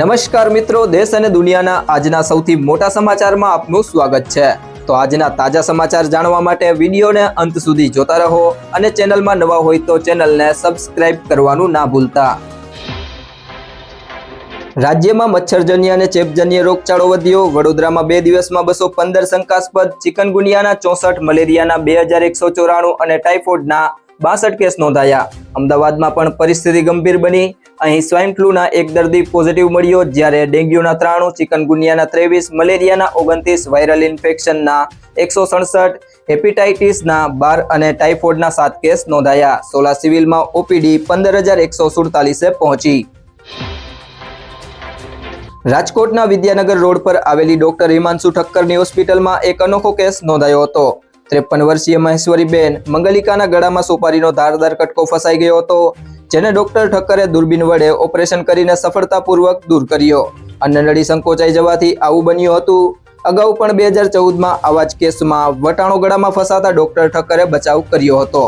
નમસ્કાર મિત્રો, દેશ અને દુનિયાના આજના સૌથી મોટા સમાચારમાં આપનું સ્વાગત છે. તો આજના તાજા સમાચાર જાણવા માટે વિડીયોને અંત સુધી જોતા રહો અને ચેનલમાં નવા હોય તો ચેનલને સબસ્ક્રાઇબ કરવાનું ના ભૂલતા. રાજ્યમાં મચ્છરજન્ય અને ચેપજન્ય રોગચાળો વધ્યો. વડોદરામાં બે દિવસમાં બસો પંદર શંકાસ્પદ ચિકનગુનિયાના ચોસઠ મલેરિયાના બે હજાર એકસો ચોરાણું અને ટાઇફોઇડના બાસઠ કેસ નોંધાયા. અમદાવાદમાં પણ પરિસ્થિતિ ગંભીર બની. અહીં સ્વાઇન ફ્લૂના એક દર્દી પોઝિટિવ મળ્યો, જ્યારે ડેન્ગ્યુના ત્રાણું, ચિકનગુનિયાના ત્રેવીસ, મલેરિયાના ઓગણત્રીસ, વાયરલ ઇન્ફેક્શનના એકસો સડસઠ, હેપેટાઇટિસના બાર અને ટાઇફોઇડના સાત કેસ નોંધાયા. સોલા સિવિલમાં ઓપીડી પંદર હજાર એકસો સુડતાલીસે પહોંચી. રાજકોટના વિદ્યાનગર રોડ પર આવેલી ડોક્ટર હિમાંશુ ઠક્કરની હોસ્પિટલમાં એક અનોખો કેસ નોંધાયો હતો. ત્રેપન વર્ષીય મહેશ્વરીબેન મંગલિકાના ગળામાં સોપારીનો ધારદાર કટકો ફસાઈ ગયો હતો, જેને ડોક્ટર ઠક્કરે દૂરબીન વડે ઓપરેશન કરીને સફળતાપૂર્વક દૂર કર્યો. અન્નનળી સંકોચાઈ જવાથી આવું બન્યું હતું. અગાઉ પણ બે હજાર ચૌદમાં આવા જ કેસમાં વટાણો ગળામાં ફસાતા ડોક્ટર ઠક્કરે બચાવ કર્યો હતો.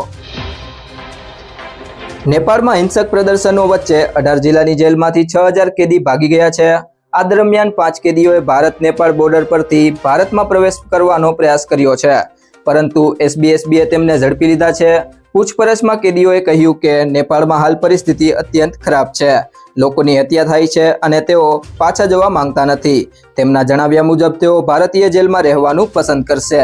નેપાળમાં હિંસક પ્રદર્શનો વચ્ચે અઢાર જિલ્લાની જેલમાંથી છ હજાર કેદી ભાગી ગયા છે. આ દરમિયાન પાંચ કેદીઓએ ભારત નેપાળ બોર્ડર પરથી ભારતમાં પ્રવેશ કરવાનો પ્રયાસ કર્યો છે. પરંતુ એસબીએસબીએ તેમને ઝડપી લીધા છે. પૂછપરછમાં કેદીઓએ કહ્યું કે નેપાળમાં હાલ પરિસ્થિતિ અત્યંત ખરાબ છે. લોકોની હત્યા થાય છે અને તેઓ પાછા જવા માંગતા નથી. તેમના જણાવ્યા મુજબ તેઓ ભારતીય જેલમાં રહેવાનું પસંદ કરશે.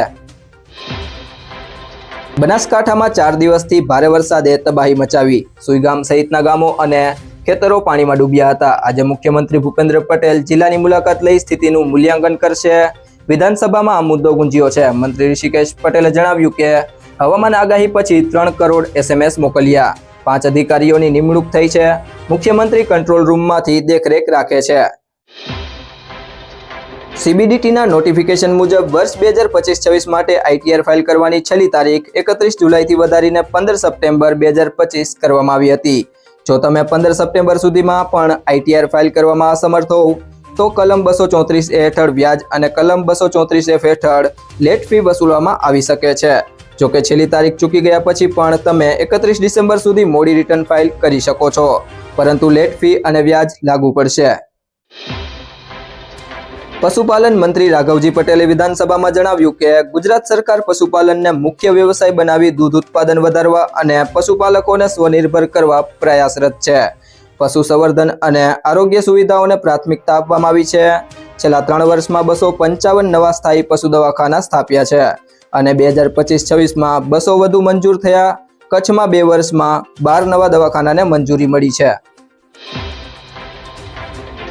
બનાસકાંઠામાં ચાર દિવસથી ભારે વરસાદે તબાહી મચાવી. સુઈગામ સહિતના ગામો અને ખેતરો પાણીમાં ડૂબ્યા હતા. આજે મુખ્યમંત્રી ભૂપેન્દ્ર પટેલ જિલ્લાની મુલાકાત લઈ સ્થિતિનું મૂલ્યાંકન કરશે. વિધાનસભામાં આ મુદ્દો ગુંજ્યો છે. મંત્રી ઋષિકેશ પટેલે જણાવ્યું કે, હવામાન આગાહી પછી ત્રણ કરોડ એસએમએસ મોકલ્યા. પાંચ અધિકારીઓની નિમણૂક થઈ છે. મુખ્યમંત્રી કંટ્રોલ રૂમમાંથી દેખરેખ રાખે છે. સીબીડીટીના નોટિફિકેશન મુજબ વર્ષ બે હજાર પચીસ છવ્વીસ માટે આઈટીઆર ફાઇલ કરવાની છેલ્લી તારીખ એકત્રીસ જુલાઈથી વધારીને પંદર સપ્ટેમ્બર બે હજાર પચીસ કરવામાં આવી હતી. જો તમે પંદર સપ્ટેમ્બર સુધીમાં પણ આઈટીઆર ફાઇલ કરવામાં અસમર્થ હોવ તો કલમ બસો ચોત્રીસ એ હેઠળ વ્યાજ અને કલમ બસો ચોત્રીસ એફ હેઠળ લેટ ફી વસૂલવામાં આવી શકે છે. જો કે છેલ્લી તારીખ ચૂકી ગયા પછી પણ તમે એકત્રીસ ડિસેમ્બર સુધી મોડી રિટર્ન ફાઇલ કરી શકો છો. પરંતુ લેટ ફી અને વ્યાજ લાગુ પડશે. પશુપાલન મંત્રી રાઘવજી પટેલે વિધાનસભામાં જણાવ્યું કે ગુજરાત સરકાર પશુપાલનને મુખ્ય વ્યવસાય બનાવી દૂધ ઉત્પાદન વધારવા અને પશુપાલકોને સ્વનિર્ભર કરવા પ્રયાસરત છે. પશુ સંવર્ધન અને આરોગ્ય સુવિધાઓને પ્રાથમિકતા આપવામાં આવી છે. છેલ્લા ત્રણ વર્ષમાં બસો પંચાવન નવા સ્થાયી પશુ દવાખાના સ્થાપ્યા છે અને બે હજાર પચીસ છવ્વીસમાં બસો વધુ મંજૂર થયા. કચ્છમાં બે વર્ષમાં બાર નવા દવાખાનાને મંજૂરી મળી છે.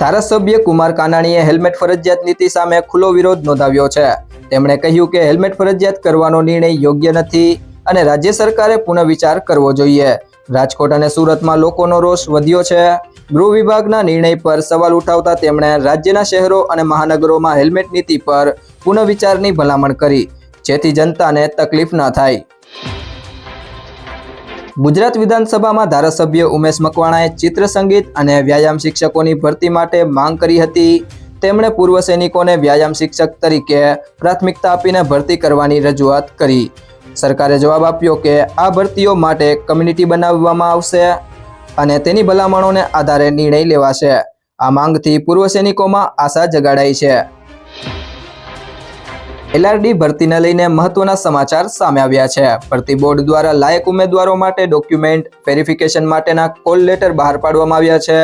ધારાસભ્ય કુમાર કાનાણીએ હેલ્મેટ ફરજિયાત નીતિ સામે ખુલ્લો વિરોધ નોંધાવ્યો છે. તેમણે કહ્યું કે હેલ્મેટ ફરજિયાત કરવાનો નિર્ણય યોગ્ય નથી અને રાજ્ય સરકારે પુનઃ વિચાર કરવો જોઈએ. રાજકોટ અને સુરતમાં લોકોનો રોષ વધ્યો છે. ગૃહ વિભાગના નિર્ણય પર સવાલ ઉઠાવતા તેમણે રાજ્યના શહેરો અને મહાનગરોમાં હેલ્મેટ નીતિ પર પુનઃવિચારની ભલામણ કરી. જેથી જનતાને તકલીફ ન થાય. ગુજરાત વિધાનસભામાં ધારાસભ્ય ઉમેશ મકવાણાએ ચિત્ર સંગીત અને વ્યાયામ શિક્ષકોની ભરતી માટે માંગ કરી હતી. તેમણે પૂર્વ સૈનિકોને વ્યાયામ શિક્ષક તરીકે પ્રાથમિકતા આપીને ભરતી કરવાની રજૂઆત કરી. સરકારે જવાબ આપ્યો કે આ ભરતીઓ માટે કમ્યુનિટી બનાવવામાં આવશે અને તેની ભલામણોને આધારે નિર્ણય લેવાશે. આ માંગથી પૂર્વ સૈનિકોમાં આશા જગાડાઈ છે. એલઆરડી ભરતીને લઈને મહત્વના સમાચાર સામે આવ્યા છે. ભરતી બોર્ડ દ્વારા લાયક ઉમેદવારો માટે ડોક્યુમેન્ટ વેરિફિકેશન માટેના કોલ લેટર બહાર પાડવામાં આવ્યા છે.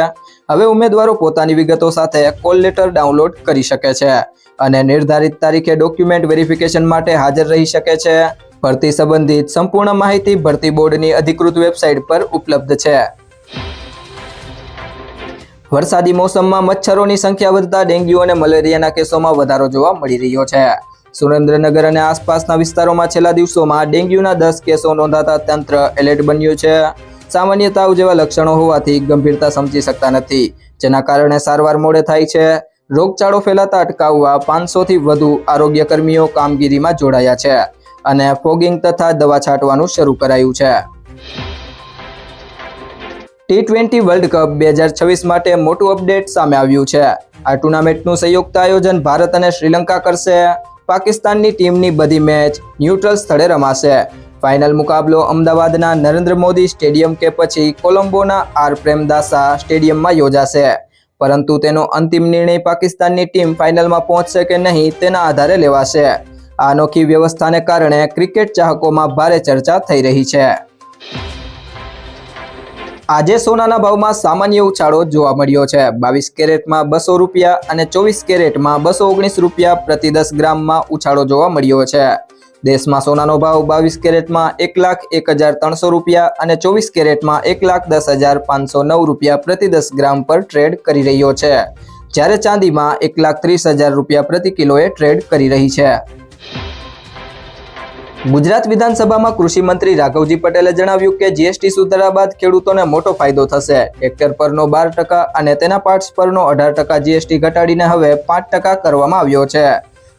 હવે ઉમેદવારો પોતાની વિગતો સાથે કોલ લેટર ડાઉનલોડ કરી શકે છે અને નિર્ધારિત તારીખે ડોક્યુમેન્ટ વેરિફિકેશન માટે હાજર રહી શકે છે. ભરતી સંબંધિત સંપૂર્ણ માહિતી ભરતી બોર્ડની અધિકૃત વેબસાઇટ પર ઉપલબ્ધ છે. વરસાદી મોસમમાં મચ્છરોની સંખ્યા વધતા ડેન્ગ્યુ અને મલેરિયાના કેસોમાં વધારો જોવા મળી રહ્યો છે. સુરેન્દ્રનગર અને આસપાસના વિસ્તારોમાં છેલ્લા દિવસોમાં ડેન્ગ્યુના દસ કેસો નોંધાતા તંત્ર એલર્ટ બન્યું છે. સામાન્ય તાવ જેવા લક્ષણો હોવાથી ગંભીરતા સમજી શકતા નથી, જેના કારણે સારવાર મોડે થાય છે. રોગચાળો ફેલાતા અટકાવવા પાંચસોથી વધુ આરોગ્ય કર્મીઓ કામગીરીમાં જોડાયા છે. અને ફોગિંગ તથા દવા છાંટવાનું શરૂ કરાયું છે. ટી ટ્વેન્ટી વર્લ્ડ કપ બે હજાર છવ્વીસ માટે મોટું અપડેટ સામે આવ્યું છે. આ ટુર્નામેન્ટનું સંયુક્ત આયોજન ભારત અને શ્રીલંકા કરશે. પાકિસ્તાનની ટીમની બધી મેચ ન્યુટ્રલ સ્થળે રમાશે. ફાઇનલ મુકાબલો અમદાવાદના નરેન્દ્ર મોદી સ્ટેડિયમ કે પછી કોલંબોના આર પ્રેમદાસા સ્ટેડિયમમાં યોજાશે. પરંતુ તેનો અંતિમ નિર્ણય પાકિસ્તાનની ટીમ ફાઇનલમાં પહોંચશે કે નહીં તેના આધારે લેવાશે. આ અનોખી વ્યવસ્થાને કારણે ક્રિકેટ ચાહકોમાં ભારે ચર્ચા થઈ રહી છે. આજે સોનાના ભાવમાં સામાન્ય ઉછાળો જોવા મળ્યો છે. બાવીસ કેરેટમાં બસો રૂપિયા અને ચોવીસ કેરેટમાં બસો ઓગણીસ રૂપિયા પ્રતિ દસ ગ્રામમાં ઉછાળો જોવા મળ્યો છે. દેશમાં સોનાનો ભાવ બાવીસ કેરેટમાં એક લાખ એક હજાર ત્રણસો રૂપિયા અને ચોવીસ કેરેટમાં એક લાખ દસ હજાર પાંચસો નવ રૂપિયા પ્રતિ દસ ગ્રામ પર ટ્રેડ કરી રહ્યો છે. જ્યારે ચાંદીમાં એક લાખ ત્રીસ હજાર રૂપિયા પ્રતિ કિલોએ ટ્રેડ કરી રહી છે. ગુજરાત વિધાનસભામાં કૃષિ મંત્રી રાઘવજી પટેલે જણાવ્યું કે જીએસટી સુધારા બાદ ખેડૂતોને મોટો ફાયદો થશે. ટ્રેક્ટર પરનો બાર ટકા અને તેના પાર્ટ્સ પરનો અઢાર ટકા જીએસટી ઘટાડીને હવે પાંચ ટકા કરવામાં આવ્યો છે.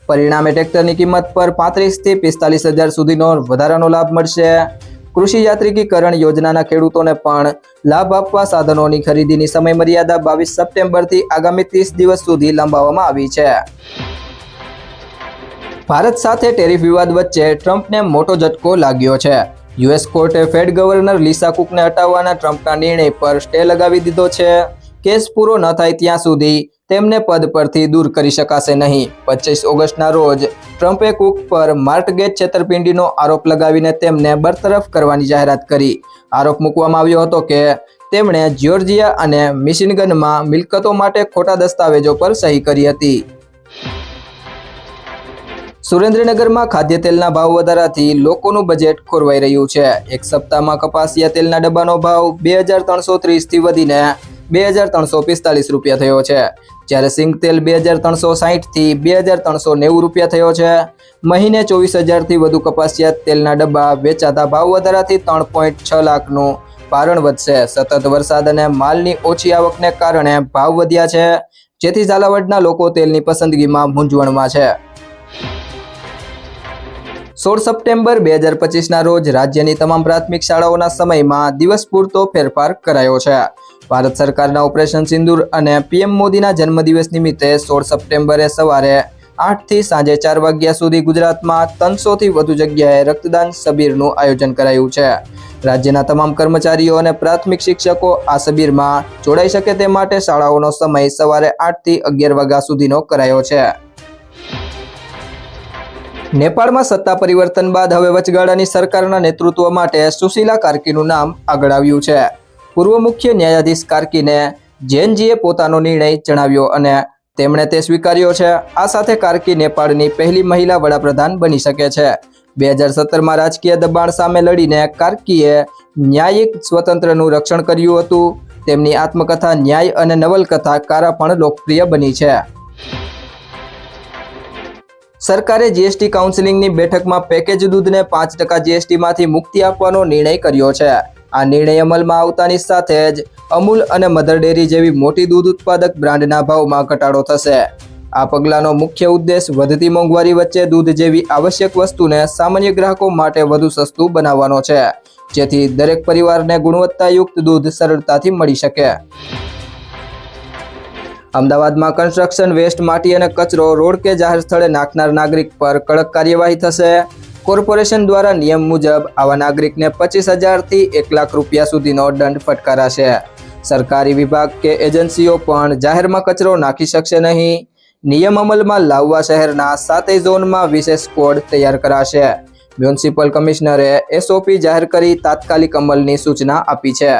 પરિણામે ટ્રેક્ટરની કિંમત પર પાંત્રીસથી પિસ્તાલીસ હજાર સુધીનો વધારાનો લાભ મળશે. કૃષિ યાત્રિકીકરણ યોજનાના ખેડૂતોને પણ લાભ આપવા સાધનોની ખરીદીની સમય મર્યાદા બાવીસ સપ્ટેમ્બરથી આગામી ત્રીસ દિવસ સુધી લંબાવવામાં આવી છે. ભારત સાથે ટેરિફ વિવાદ વચ્ચે ટ્રમ્પને મોટો ઝટકો લાગ્યો છે. યુએસ કોર્ટે ફેડ ગવર્નર લિસા કુકને હટાવવાના ટ્રમ્પના નિર્ણય પર સ્ટે લગાવી દીધો છે. કેસ પૂરો ન થાય ત્યાં સુધી તેમને પદ પરથી દૂર કરી શકાશે નહીં. પચીસ ઓગસ્ટના રોજ ટ્રમ્પે કુક પર માર્ટગેજ છેતરપિંડીનો આરોપ લગાવીને તેમને બરતરફ કરવાની જાહેરાત કરી. આરોપ મૂકવામાં આવ્યો હતો કે તેમણે જ્યોર્જિયા અને મિશિનગનમાં મિલકતો માટે ખોટા દસ્તાવેજો પર સહી કરી હતી. સુરેન્દ્રનગરમાં ખાદ્ય તેલના ભાવ વધારાથી લોકોનું બજેટ ખોરવાઈ રહ્યું છે. એક સપ્તાહમાં કપાસિયા તેલના ડબ્બાનો ભાવ બે હજાર ત્રણસો ત્રીસથી વધીને બે હજાર ત્રણસો પિસ્તાલીસ રૂપિયા થયો છે. જ્યારે સિંગ તેલ બે હજાર ત્રણસો સાહીઠથી બે હજાર ત્રણસો નેવું રૂપિયા થયો છે. મહિને ચોવીસ હજારથી વધુ કપાસિયા તેલના ડબ્બા વેચાતા ભાવ વધારાથી ત્રણ પોઈન્ટ છ લાખનું ભારણ વધશે. સતત વરસાદ અને માલની ઓછી આવકને કારણે ભાવ વધ્યા છે, જેથી ઝાલાવાડના લોકો તેલની પસંદગીમાં મૂંઝવણમાં છે. સોળ સપ્ટેમ્બર બે હજાર પચીસના રોજ રાજ્યની તમામ પ્રાથમિક શાળાઓના સમયમાં દિવસ પૂરતો ફેરફાર કરાયો છે. ભારત સરકારના ઓપરેશન સિંદૂર અને પીએમ મોદીના જન્મદિવસ નિમિત્તે સોળ સપ્ટેમ્બરે સવારે આઠથી સાંજે ચાર વાગ્યા સુધી ગુજરાતમાં ત્રણસોથી વધુ જગ્યાએ રક્તદાન શિબિરનું આયોજન કરાયું છે. રાજ્યના તમામ કર્મચારીઓ અને પ્રાથમિક શિક્ષકો આ શિબિરમાં જોડાઈ શકે તે માટે શાળાઓનો સમય સવારે આઠથી અગિયાર વાગ્યા સુધીનો કરાયો છે. નેપાળમાં સત્તા પરિવર્તન બાદ હવે વચગાળાની સરકારના નેતૃત્વ માટે સુશીલા કાર્કીનું નામ આગળ આવ્યું છે. પૂર્વ મુખ્ય ન્યાયાધીશ કાર્કીને જેનજીએ પોતાનો નિર્ણય જણાવ્યો અને તેમણે તે સ્વીકાર્યો છે. આ સાથે કાર્કી નેપાળની પહેલી મહિલા વડાપ્રધાન બની શકે છે. બે હજાર સત્તરમાં રાજકીય દબાણ સામે લડીને કાર્કીએ ન્યાયિક સ્વતંત્રનું રક્ષણ કર્યું હતું. તેમની આત્મકથા ન્યાય અને નવલકથા કારા પણ લોકપ્રિય બની છે. સરકારે જીએસટી કાઉન્સિલિંગની બેઠકમાં પેકેજ દૂધને પાંચ ટકા જીએસટીમાંથી મુક્તિ આપવાનો નિર્ણય કર્યો છે. આ નિર્ણય અમલમાં આવતાની સાથે જ અમૂલ અને મધર ડેરી જેવી મોટી દૂધ ઉત્પાદક બ્રાન્ડના ભાવમાં ઘટાડો થશે. આ પગલાંનો મુખ્ય ઉદ્દેશ વધતી મોંઘવારી વચ્ચે દૂધ જેવી આવશ્યક વસ્તુને સામાન્ય ગ્રાહકો માટે વધુ સસ્તું બનાવવાનો છે, જેથી દરેક પરિવારને ગુણવત્તાયુક્ત દૂધ સરળતાથી મળી શકે. અમદાવાદમાં કન્સ્ટ્રક્શન વેસ્ટ માટી અને કચરો રોડ કે જાહેર સ્થળે નાખનાર નાગરિક પર કડક કાર્યવાહી થશે. કોર્પોરેશન દ્વારા નિયમ મુજબ આવા નાગરિકને પચીસ હજારથી એક લાખ રૂપિયા સુધીનો દંડ ફટકારાશે. સરકારી વિભાગ કે એજન્સીઓ પણ જાહેરમાં કચરો નાખી શકશે નહીં. નિયમ અમલમાં લાવવા શહેરના સાતેય ઝોનમાં વિશેષ કોડ તૈયાર કરાશે. મ્યુનિસિપલ કમિશનરે એસઓપી જાહેર કરી તાત્કાલિક અમલની સૂચના આપી છે.